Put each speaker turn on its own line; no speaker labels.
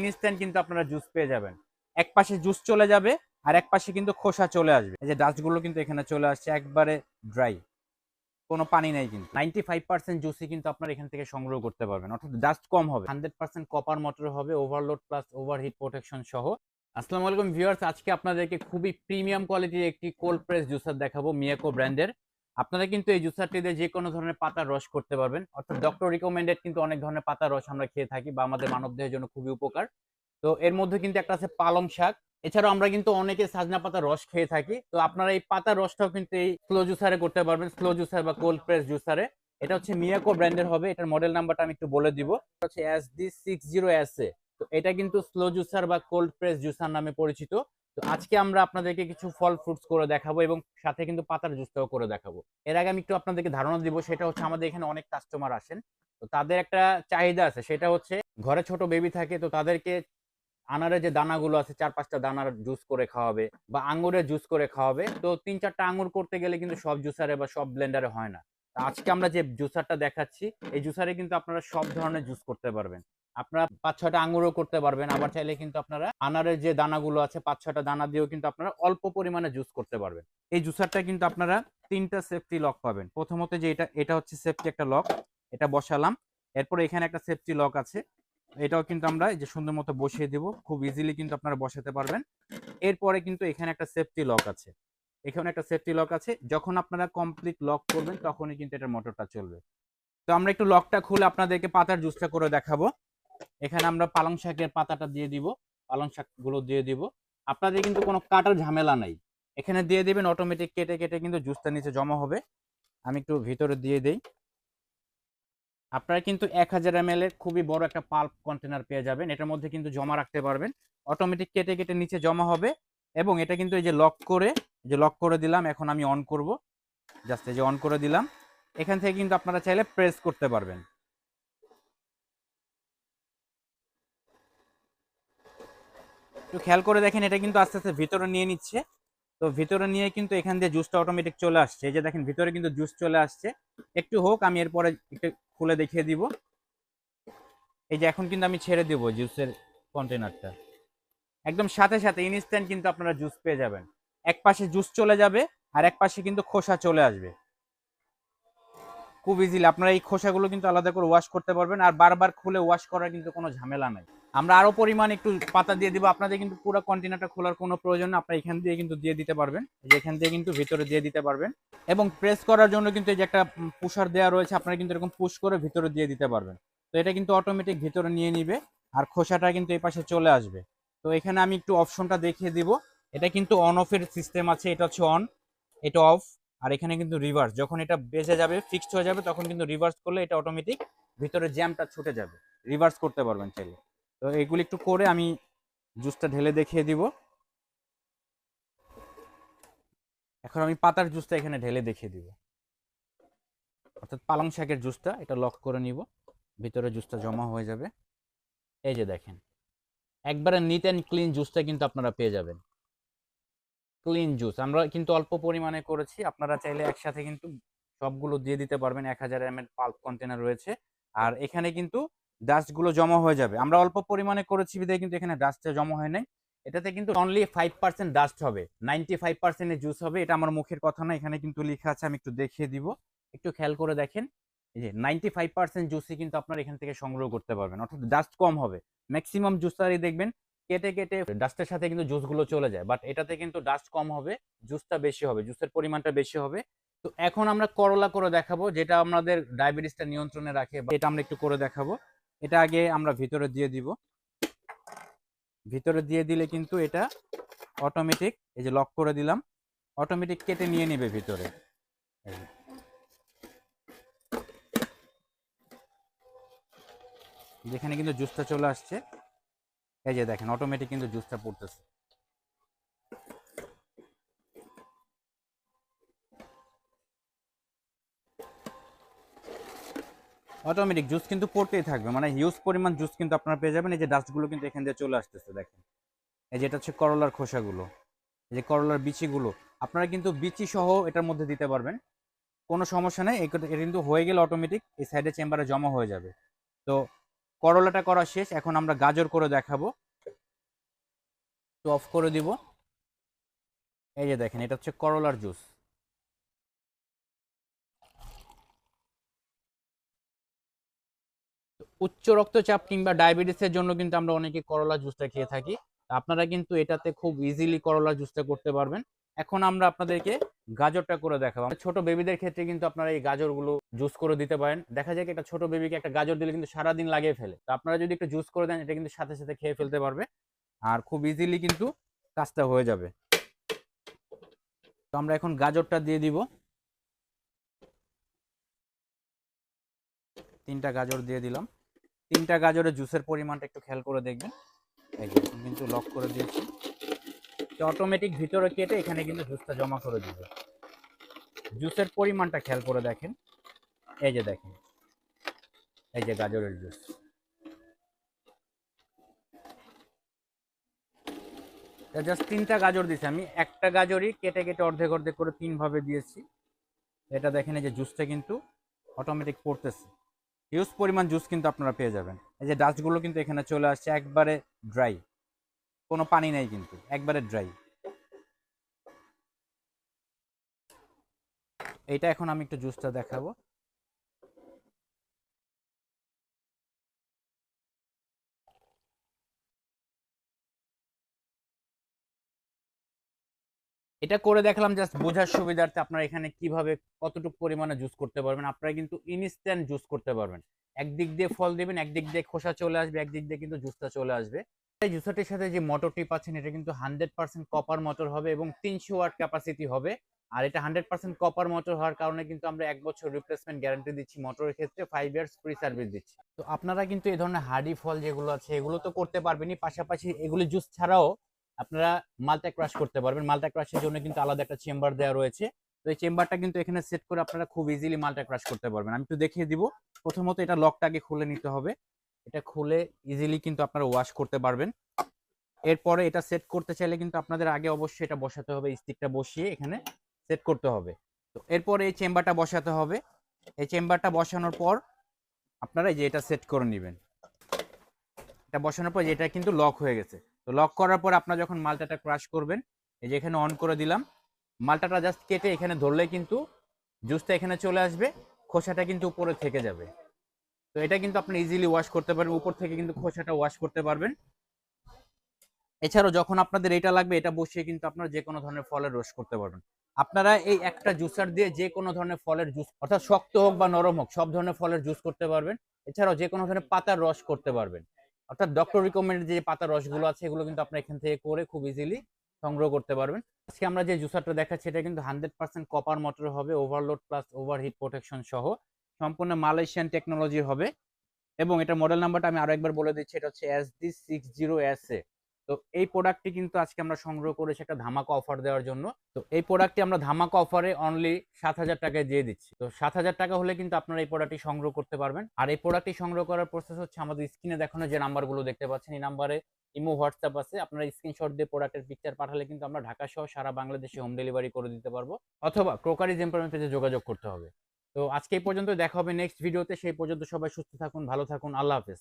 Instant কিন্তু আপনারা juice পেয়ে যাবেন। এক পাশে জুস চলে যাবে, আর এক পাশে কিন্তু খোসা চলে আসবে। এই যে ডাস্টগুলো কিন্তু এখানে চলে আসছে, একবারে ড্রাই কোনো পানি নেই কিন্তু। নাইনটি ফাইভ পার্সেন্ট জুসই কিন্তু আপনারা এখান থেকে সংগ্রহ করতে পারবেন। অর্থাৎ ডাস্ট কম হবে। হান্ড্রেড পার্সেন্ট কপার মোটর হবে ওভারলোড প্লাস ওভারহিট প্রোটেকশন সহ। আসসালামু আলাইকুম ভিউয়ার্স আজকে আপনাদেরকে খুবই প্রিমিয়াম কোয়ালিটির একটি কোল্ড প্রেস জুসার দেখাবো মিয়াকো ব্র্যান্ডের আপনারা কিন্তু এই জুসারটি দিয়ে যে কোনো ধরনের পাতার রস করতে পারবেন। অর্থাৎ ডক্টর রিকমেন্ডেড কিন্তু অনেক ধরনের পাতার রস আমরা খেয়ে থাকি বা আমাদের মানবদেহের জন্য খুবই উপকার। তো এর মধ্যে কিন্তু একটা আছে পালং শাক। এছাড়াও আমরা কিন্তু অনেকে সাজনা পাতার রস খেয়ে থাকি। তো আপনারা এই পাতার রসটাও কিন্তু এই স্লো জুসারে করতে পারবেন স্লো জুসার বা কোল্ড প্রেস জুসারে এটা হচ্ছে মিয়াকো ব্র্যান্ডের হবে। এটার মডেল নাম্বারটা আমি একটু বলে দিব। হচ্ছে S D six zero S A তো এটা কিন্তু স্লো জুসার বা কোল্ড প্রেস জুসার নামে পরিচিত। তো আজকে আমরা আপনাদেরকে কিছু ফল ফ্রুটস করে দেখাবো এবং সাথে কিন্তু পাতার জুসটাও করে দেখাবো। এর আগে আমি একটু আপনাদেরকে ধারণা দিব, সেটা হচ্ছে আমাদের এখানে অনেক কাস্টমার আসেন। তো তাদের একটা চাহিদা আছে, সেটা হচ্ছে ঘরে ছোট বেবি থাকে তো তাদেরকে আনারের যে দানাগুলো আছে, চার পাঁচটা দানার জুস করে খাওয়াবে বা আঙ্গুরের জুস করে খাওয়াবে। তো তিন চারটা আঙুর করতে গেলে কিন্তু সব জুসারে বা সব ব্লেন্ডারে হয় না। আজকে আমরা যে জুসারটা দেখাচ্ছি, এই জুসারে কিন্তু আপনারা সব ধরনের জুস করতে পারবেন। আপনারা পাঁচ ছয়টা আঙুরও করতে পারবেন। আবার চাইলে কিন্তু আপনারা আনারের যে দানাগুলো আছে পাঁচ ছয়টা দানা দিয়েও কিন্তু আপনারা অল্প পরিমাণে জুস করতে পারবেন। এই জুসারটা কিন্তু আপনারা তিনটা সেফটি লক পাবেন। প্রথমত যে এটা এটা হচ্ছে সেফটি একটা লক এটা বসালাম। এরপর এখানে একটা সেফটি লক আছে। এটাও কিন্তু আমরা যে সুন্দর মতো বসিয়ে দিব, খুব ইজিলি কিন্তু আপনারা বসাতে পারবেন। এরপরে কিন্তু এখানে একটা সেফটি লক আছে। এখানে একটা সেফটি লক আছে। যখন আপনারা কমপ্লিট লক করবেন, তখনই কিন্তু এটার মোটরটা চলবে। তো আমরা একটু লকটা খুলে আপনাদেরকে পাতার জুসটা করে দেখাবো। এখানে আমরা পালং শাকের পাতাটা দিয়ে দিব, পালং শাকগুলো দিয়ে দিব। আপনাদের কিন্তু কোনো কাটার ঝামেলা নাই। এখানে দিয়ে দিবেন অটোমেটিক কেটে কেটে কিন্তু জুসটা নিচে জমা হবে। আমি একটু ভিতরে দিয়ে দেই। আপনারা কিন্তু এক হাজার এম এর খুবই বড় একটা পাল্প কন্টেনার পেয়ে যাবেন। এটার মধ্যে কিন্তু জমা রাখতে পারবেন। অটোমেটিক কেটে কেটে নিচে জমা হবে এবং এটা কিন্তু এই যে লক করে যে লক করে দিলাম, এখন আমি অন করব। জাস্ট এই যে অন করে দিলাম। এখান থেকে কিন্তু আপনারা চাইলে প্রেস করতে পারবেন। একটু খেয়াল করে দেখেন, এটা কিন্তু আস্তে আস্তে ভিতরে নিয়ে নিচ্ছে। তো ভিতরে নিয়ে কিন্তু এখান দিয়ে জুসটা অটোমেটিক চলে আসছে। এই যে দেখেন, ভিতরে কিন্তু জুস চলে আসছে। একটু হোক, আমি এরপরে একটু খুলে দেখিয়ে দিব। এই যে এখন কিন্তু আমি ছেড়ে দিব জুসের কন্টেনারটা একদম সাথে সাথে ইনস্ট্যান্ট কিন্তু আপনারা জুস পেয়ে যাবেন। এক পাশে জুস চলে যাবে, আর এক পাশে কিন্তু খোসা চলে আসবে। খুব ইজিলি আপনারা এই খোসাগুলো কিন্তু আলাদা করে ওয়াশ করতে পারবেন, আর বারবার খুলে ওয়াশ করার কিন্তু কোনো ঝামেলা নাই। আমরা আরও পরিমাণ একটু পাতা দিয়ে দিব। আপনাদের কিন্তু পুরো কন্টেনারটা খোলার কোনো প্রয়োজন আপনারা এখান দিয়ে কিন্তু দিয়ে দিতে পারবেন। এখান দিয়ে কিন্তু ভিতরে দিয়ে দিতে পারবেন। এবং প্রেস করার জন্য কিন্তু এই যে একটা পুষার দেওয়া রয়েছে, আপনারা কিন্তু এরকম পুশ করে ভিতরে দিয়ে দিতে পারবেন। তো এটা কিন্তু অটোমেটিক ভিতরে নিয়ে নিবে আর খোসাটা কিন্তু এই পাশে চলে আসবে। তো এখানে আমি একটু অপশনটা দেখিয়ে দিব। এটা কিন্তু অন অফের সিস্টেম আছে, এটা হচ্ছে অন এটা অফ আর এখানে কিন্তু রিভার্স যখন এটা বেজে যাবে ফিক্সড হয়ে যাবে, তখন কিন্তু রিভার্স করলে এটা অটোমেটিক ভিতরে জ্যামটা ছুটে যাবে। রিভার্স করতে পারবেন চাইলে। তো এগুলি একটু করে আমি জুসটা ঢেলে দেখিয়ে দিব। এখন আমি পাতার জুসটা এখানে ঢেলে দেখিয়ে দিব। অর্থাৎ পালং শাকের জুসটা, এটা লক করে নিব। ভিতরে জুসটা জমা হয়ে যাবে। এই যে দেখেন, একবারে নিট অ্যান্ড ক্লিন জুসটা কিন্তু আপনারা পেয়ে যাবেন। ক্লিন জুস, আমরা কিন্তু অল্প পরিমাণে করেছি। আপনারা চাইলে একসাথে কিন্তু সবগুলো দিয়ে দিতে পারবেন। এক হাজার এম এল পাল্প কন্টেনার রয়েছে। আর এখানে কিন্তু ডাস্টগুলো জমা হয়ে যাবে। আমরা অল্প পরিমাণে করেছি বিধায় কিন্তু এখানে ডাস্টটা জমা হয় নাই। এটাতে কিন্তু অনলি ফাইভ পার্সেন্ট ডাস্ট হবে। নাইনটি ফাইভ পার্সেন্টের জুস হবে। এটা আমার মুখের কথা না, এখানে কিন্তু লেখা আছে, আমি একটু দেখিয়ে দিব। একটু খেয়াল করে দেখেন। যে নাইনটি ফাইভ পার্সেন্ট জুসই কিন্তু আপনার এখান থেকে সংগ্রহ করতে পারবেন। অর্থাৎ ডাস্ট কম হবে। ম্যাক্সিমাম জুসারই দেখবেন, কেটে কেটে ডাস্টের সাথে কিন্তু জুসগুলো চলে যায়। বাট এটাতে কিন্তু ডাস্ট কম হবে জুসটা বেশি হবে জুসের পরিমাণটা বেশি হবে। তো এখন আমরা করলা করে দেখাবো, যেটা আমাদের ডায়াবেটিসটা নিয়ন্ত্রণে রাখে এটা আমরা একটু করে দেখাবো। এটা আগে আমরা ভিতরে দিয়ে দিব। ভিতরে দিয়ে দিলে কিন্তু এটা অটোমেটিক এই যে লক করে দিলাম অটোমেটিক কেটে নিয়ে নেবে ভিতরে। যেখানে কিন্তু জুসটা চলে আসছে, এই যে দেখেন অটোমেটিক কিন্তু জুসটা পড়তেছে। অটোমেটিক জুস কিন্তু পড়তেই থাকবে। মানে হিউজ পরিমাণ জুস কিন্তু আপনারা পেয়ে যাবেন। এই যে ডাস্টগুলো কিন্তু এখান দিয়ে চলে আসতেছে, দেখেন। এই যেটা হচ্ছে করলার খোসাগুলো। এই যে করলার বিচিগুলো। আপনারা কিন্তু বিচি সহ এটার মধ্যে দিতে পারবেন। কোনো সমস্যা নেই। এটা এটা কিন্তু হয়ে গেলে অটোমেটিক এই সাইডে চেম্বারে জমা হয়ে যাবে। তো করলাটা করা শেষ। এখন আমরা গাজর করে দেখাবো। তো অফ করে দিব। এই যে দেখেন, এটা হচ্ছে করলার জুস উচ্চ রক্তচাপ কিংবা ডায়াবেটিসের জন্য কিন্তু আমরা অনেকে করলা জুসটা খেয়ে থাকি। আপনারা কিন্তু এটাতে খুব ইজিলি করলা জুসটা করতে পারবেন। এখন আমরা আপনাদেরকে গাজরটা করে দেখাবো। ছোট বেবিদের ক্ষেত্রে কিন্তু আপনারা এই গাজরগুলো জুস করে দিতে পারেন। দেখা যায় একটা ছোট বেবিকে একটা গাজর দিলে কিন্তু সারাদিন লাগিয়ে ফেলে। তো আপনারা যদি একটু জুস করে দেন, এটা কিন্তু সাথে সাথে খেয়ে ফেলতে পারবে। আর খুব ইজিলি কিন্তু কাজটা হয়ে যাবে। তো আমরা এখন গাজরটা দিয়ে দিব। তিনটা গাজর দিয়ে দিলাম। তিনটা গাজরের জুসের পরিমাণটা একটু খেয়াল করে দেখবেন। এই যে কিন্তু লক করে দিয়েছি। অটোমেটিক ভিতরে কেটে এখানে কিন্তু জুসটা জমা করে দিবে। জুসের পরিমাণটা খেয়াল করে দেখেন। এই যে দেখেন। এই যে গাজরের জুস জাস্ট তিনটা গাজর দিয়েছি আমি। একটা গাজরই কেটে কেটে অর্ধেক অর্ধেক করে তিন ভাবে দিয়েছি। এটা দেখেন এই যে জুসটা কিন্তু অটোমেটিক পড়তেছে। হিউজ পরিমাণ জুস কিন্তু আপনারা পেয়ে যাবেন। এই যে ডাস্টগুলো কিন্তু এখানে চলে আসছে একবারে ড্রাই কোনো পানি নেই কিন্তু, একবারে ড্রাই এইটা এখন আমি একটু জুসটা দেখাবো। এটা করে দেখলাম জাস্ট বোঝার সুবিধার্থে আপনারা এখানে কীভাবে কতটুকু পরিমাণে জুস করতে পারবেন। আপনারা কিন্তু ইনস্ট্যান্ট জুস করতে পারবেন। একদিক দিয়ে ফল দিবেন, একদিক দিয়ে খোসা চলে আসবে, একদিক দিয়ে কিন্তু জুসটা চলে আসবে। এই জুসারটির সাথে যে মোটরটি পাচ্ছেন এটা কিন্তু হান্ড্রেড পার্সেন্ট কপার মোটর হবে এবং তিনশো ওয়াট ক্যাপাসিটি হবে। আর এটা হান্ড্রেড পার্সেন্ট কপার মোটর হওয়ার কারণে কিন্তু আমরা এক বছর রিপ্লেসমেন্ট গ্যারান্টি দিচ্ছি মোটরের ক্ষেত্রে ফাইভ ইয়ার্স ফ্রি সার্ভিস দিচ্ছি। তো আপনারা কিন্তু এই ধরনের হার্ডি ফল যেগুলো আছে, এগুলো তো করতে পারবেনই। পাশাপাশি এগুলি জুস ছাড়াও আপনারা মালটা ক্রাশ করতে পারবেন। মালটা ক্রাশের জন্য কিন্তু আলাদা একটা চেম্বার দেওয়া রয়েছে। তো এই চেম্বারটা কিন্তু এখানে সেট করে আপনারা খুব ইজিলি মালটা ক্রাশ করতে পারবেন। আমি একটু দেখিয়ে দিব। প্রথমত এটা লকটাকে খুলে নিতে হবে। এটা খুলে ইজিলি কিন্তু আপনারা ওয়াশ করতে পারবেন। এরপরে এটা সেট করতে চাইলে কিন্তু আপনাদের আগে অবশ্যই এটা বসাতে হবে। স্টিকটা বসিয়ে এখানে সেট করতে হবে। তো এরপরে এই চেম্বারটা বসাতে হবে। এই চেম্বারটা বসানোর পর আপনারা যে এটা সেট করে নেবেন। এটা বসানোর পর এটা কিন্তু লক হয়ে গেছে। তো লক করার পর আপনারা যখন মালটাটা ক্রাশ করবেন, এই যে এখানে অন করে দিলাম, মালটাটা জাস্ট কেটে এখানে ধরলে কিন্তু জুসটা এখানে চলে আসবে, খোসাটা কিন্তু উপরে থেকে যাবে। তো এটা কিন্তু আপনি ইজিলি ওয়াশ করতে পারবেন, উপর থেকে কিন্তু খোসাটা ওয়াশ করতে পারবেন। এছাড়াও যখন আপনাদের এটা লাগবে, এটা বসিয়ে কিন্তু আপনারা যে কোনো ধরনের ফলের রস করতে পারবেন। আপনারা এই একটা জুসার দিয়ে যে কোনো ধরনের ফলের জুস অর্থাৎ শক্ত হোক বা নরম হোক, সব ধরনের ফলের জুস করতে পারবেন। এছাড়াও যে কোনো ধরনের পাতার রস করতে পারবেন। অর্থাৎ ডক্টর রিকমেন্ডেড যে পাতার রসগুলো আছে এগুলো কিন্তু আপনি এখান থেকে করে খুব ইজিলি সংগ্রহ করতে পারবেন। আজকে আমরা যে জুসারটা দেখাচ্ছি এটা কিন্তু হান্ড্রেড পার্সেন্ট কপার মোটর হবে ওভারলোড প্লাস ওভারহিট প্রোটেকশন সহ। সম্পূর্ণ মালয়েশিয়ান টেকনোলজির হবে। এবং এটা মডেল নাম্বারটা আমি আরও একবার বলে দিচ্ছি এটা হচ্ছে S D six zero S A তো এই প্রোডাক্টটি কিন্তু আজকে আমরা সংগ্রহ করেছি একটা ধামাকা অফার দেওয়ার জন্য। তো এই প্রোডাক্টটি আমরা ধামাকা অফারে অনলি সাত হাজার টাকায় দিয়ে দিচ্ছি। তো সাত হাজার টাকা হলে কিন্তু আপনারা এই প্রোডাক্টটি সংগ্রহ করতে পারবেন। আর এই প্রোডাক্টটি সংগ্রহ করার প্রসেস হচ্ছে আমাদের স্ক্রিনে দেখানো যে নাম্বারগুলো দেখতে পাচ্ছেন। এই নাম্বারে ইমো, হোয়াটসঅ্যাপ আছে। আপনারা স্ক্রিনশট দিয়ে প্রোডাক্টের পিকচার পাঠালে কিন্তু আমরা ঢাকা সহ সারা বাংলাদেশে হোম ডেলিভারি করে দিতে পারব। অথবা ক্রোকারিজ এমপ্লয়মেন্ট পেজে যোগাযোগ করতে হবে। তো আজকে এই পর্যন্ত দেখা হবে নেক্সট ভিডিওতে সেই পর্যন্ত সবাই সুস্থ থাকুন, ভালো থাকুন। আল্লাহ হাফেজ।